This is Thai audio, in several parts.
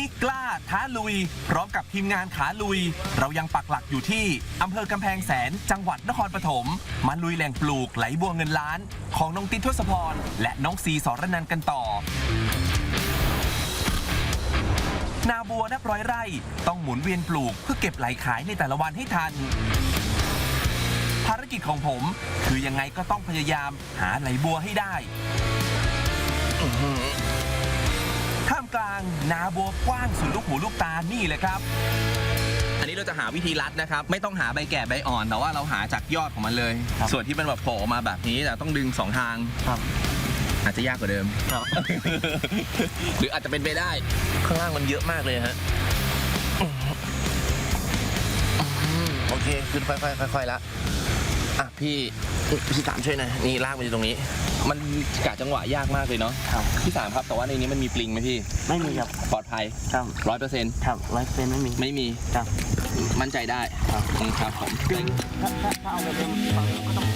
นี้กล้าท้าลุย พร้อมกับทีมงานขาลุย เรายังปักหลักอยู่ที่อำเภอกำแพงแสนจังหวัดนครปฐมมาลุยแหล่งปลูกไหลบัวเงินล้าน ของน้องติ๊นทศพร และน้องซีสรนันกันต่อ นาบัวนับร้อยไร่ ต้องหมุนเวียนปลูกเพื่อเก็บไหลขายในแต่ละวันให้ทันภารกิจของผมคือยังไงก็ต้องพยายามหาไหลบัวให้ได้ กลาง นาบัวกว้างสุดลูกหูลูกตานี่เลยครับ อันนี้เราจะหาวิธีรัดนะครับ ไม่ต้องหาใบแก่ใบอ่อน แต่ว่าเราหาจากยอดของมันเลย ครับ ส่วนที่มันแบบโผล่ออกมาแบบนี้แต่ต้องดึงสองทาง ครับอาจจะยากกว่าเดิม ครับ หรืออาจจะเป็นไปได้ ข้างล่างมันเยอะมากเลยฮะอืมโอเค ขึ้นค่อยๆค่อยๆละ อะพี่พี่สามช่วยหน่อยนี่ลากไปอยู่ตรงนี้ มันกะจังหวะยากมากเลยเนาะครับ พี่สามครับแต่ว่าในนี้มันมีปลิงไหมพี่ ไม่มีครับ ปลอดภัยครับร้อยเปอร์เซ็นต์ครับร้อยเปอร์เซ็นต์ไม่มี ไม่มีครับ มั่นใจได้ครับอืมครับผมถ้าถ้าถ้าเอาไปเป็นฝั่งนู้นก็ต้อง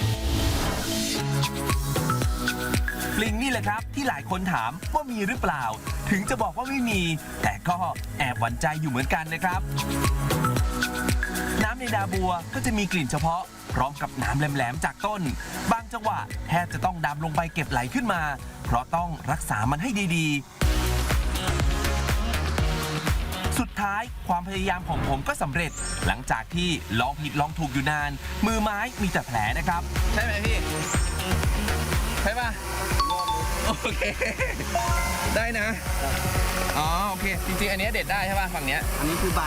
ปลิงนี่แหละครับ ที่หลายคนถามว่ามีหรือเปล่า ถึงจะบอกว่าไม่มี แต่ก็แอบหวั่นใจอยู่เหมือนกันนะครับน้ำในดาบัวก็จะมีกลิ่นเฉพาะ พร้อมกับน้ำแหลมๆจากต้น บางจังหวะแทบจะต้องดำลงไปเก็บไหลขึ้นมา เพราะต้องรักษามันให้ดีๆ สุดท้ายความพยายามของผมก็สำเร็จ หลังจากที่ลองผิดลองถูกอยู่นาน มือไม้มีแต่แผลนะครับ ใช่ไหมพี่ ใช่ป่ะโอเค ได้นะ อ๋อ โอเค จริงๆ อันเนี้ยเด็ดได้ใช่ป่ะ ฝั่งเนี้ย อันนี้คือใบ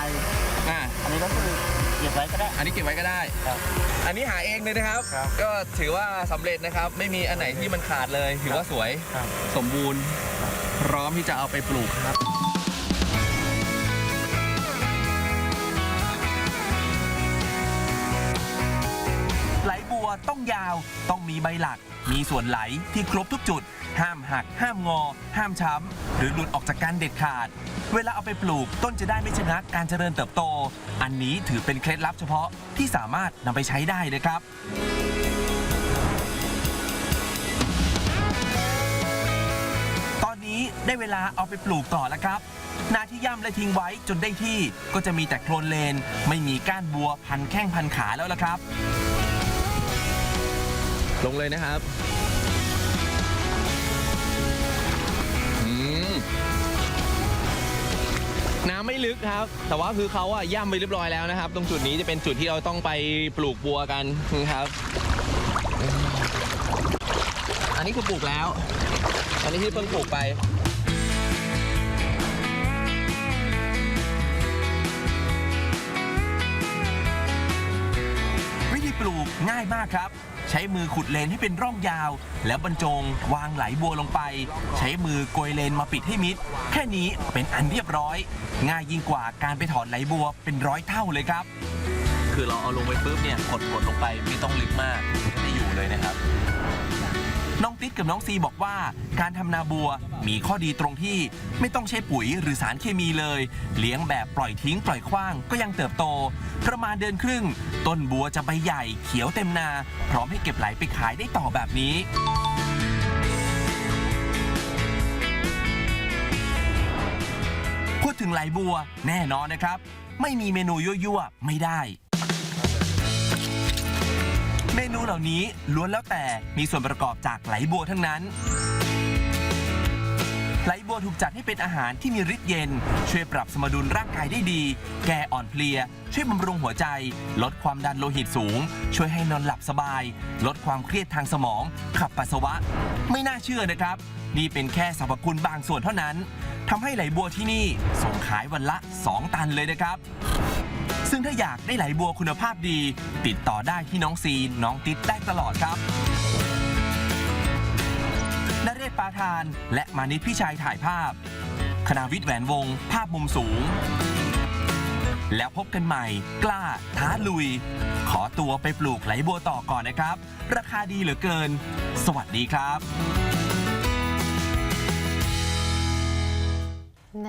อ่า อันนี้ก็คือ เก็บไว้ก็ได้ อันนี้เก็บไว้ก็ได้ ครับ อันนี้หาเองเลยนะครับ ครับ ก็ถือว่าสำเร็จนะครับ ไม่มีอันไหนที่มันขาดเลย ถือว่าสวย ครับ สมบูรณ์ พร้อมที่จะเอาไปปลูกครับ วต้องยาว ต้องมีใบหลัก มีส่วนไหลที่ครบทุกจุด ห้ามหัก ห้ามงอ ห้ามช้ำ หรือหลุดออกจากกันเด็ดขาด เวลาเอาไปปลูกต้นจะได้ไม่ชะงักการเจริญเติบโต อันนี้ถือเป็นเคล็ดลับเฉพาะที่สามารถนำไปใช้ได้นะครับตอนนี้ได้เวลาเอาไปปลูกต่อแล้วครับ นาที่ย่ำและทิ้งไว้จนได้ที่ก็จะมีแต่โคลนเลน ไม่มีก้านบัวพันแข้งพันขาแล้วละครับ ลงเลยนะครับน้ำไม่ลึกครับ แต่ว่าคือเขาอะย่ำไปเรียบร้อยแล้วนะครับ ตรงจุดนี้จะเป็นจุดที่เราต้องไปปลูกบัวกันนะครับ อันนี้คือปลูกแล้ว อันนี้ที่เพิ่งปลูกไปวิธีปลูกง่ายมากครับ ใช้มือขุดเลนให้เป็นร่องยาว แล้วบรรจงวางไหลบัวลงไป ใช้มือโกยเลนมาปิดให้มิด แค่นี้เป็นอันเรียบร้อย ง่ายยิ่งกว่าการไปถอนไหลบัวเป็นร้อยเท่าเลยครับ คือเราเอาลงไปปุ๊บเนี่ยกดกดลงไปไม่ต้องลึกมากก็จะอยู่เลยนะครับ น้องติ๊ดกับน้องซีบอกว่า การทำนาบัวมีข้อดีตรงที่ไม่ต้องใช้ปุ๋ยหรือสารเคมีเลย เลี้ยงแบบปล่อยทิ้งปล่อยขว้างก็ยังเติบโต ประมาณเดือนครึ่ง ต้นบัวจะใบใหญ่เขียวเต็มนา พร้อมให้เก็บไหลไปขายได้ต่อแบบนี้พูดถึงไหลบัวแน่นอนนะครับ ไม่มีเมนูยั่วๆไม่ได้ เมนูเหล่านี้ล้วนแล้วแต่มีส่วนประกอบจากไหลบัวทั้งนั้น ไหลบัวถูกจัดให้เป็นอาหารที่มีฤทธิ์เย็น ช่วยปรับสมดุลร่างกายได้ดี แก้อ่อนเพลีย ช่วยบำรุงหัวใจ ลดความดันโลหิตสูง ช่วยให้นอนหลับสบาย ลดความเครียดทางสมอง ขับปัสสาวะ ไม่น่าเชื่อนะครับ นี่เป็นแค่สรรพคุณบางส่วนเท่านั้นทำให้ไหลบัวที่นี่ส่งขายวันละ 2 ตันเลยนะครับ ซึ่งถ้าอยากได้ไหลบัวคุณภาพดี ติดต่อได้ที่น้องซีน้องติ๊ดได้ตลอดครับนเรศปาทาน และมานิตพี่ชายถ่ายภาพ คณาวิทย์แหวนวง ภาพมุมสูง แล้วพบกันใหม่ กล้า ท้าลุย ขอตัวไปปลูกไหลบัวต่อก่อนนะครับ ราคาดีเหลือเกิน สวัสดีครับแหม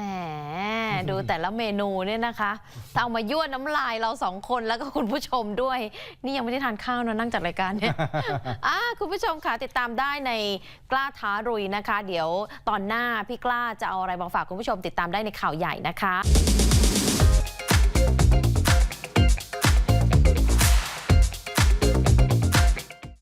ดูแต่ละเมนูเนี่ยนะคะถ้าเอามายั่วน้ำลายเราสองคนแล้วก็คุณผู้ชมด้วย นี่ยังไม่ได้ทานข้าวนะนั่งจัดรายการเนี่ยอะคุณผู้ชมค่ะติดตามได้ในกล้าท้ารุยนะคะ เดี๋ยวตอนหน้าพี่กล้าจะเอาอะไรมาฝากคุณผู้ชมติดตามได้ในข่าวใหญ่นะคะ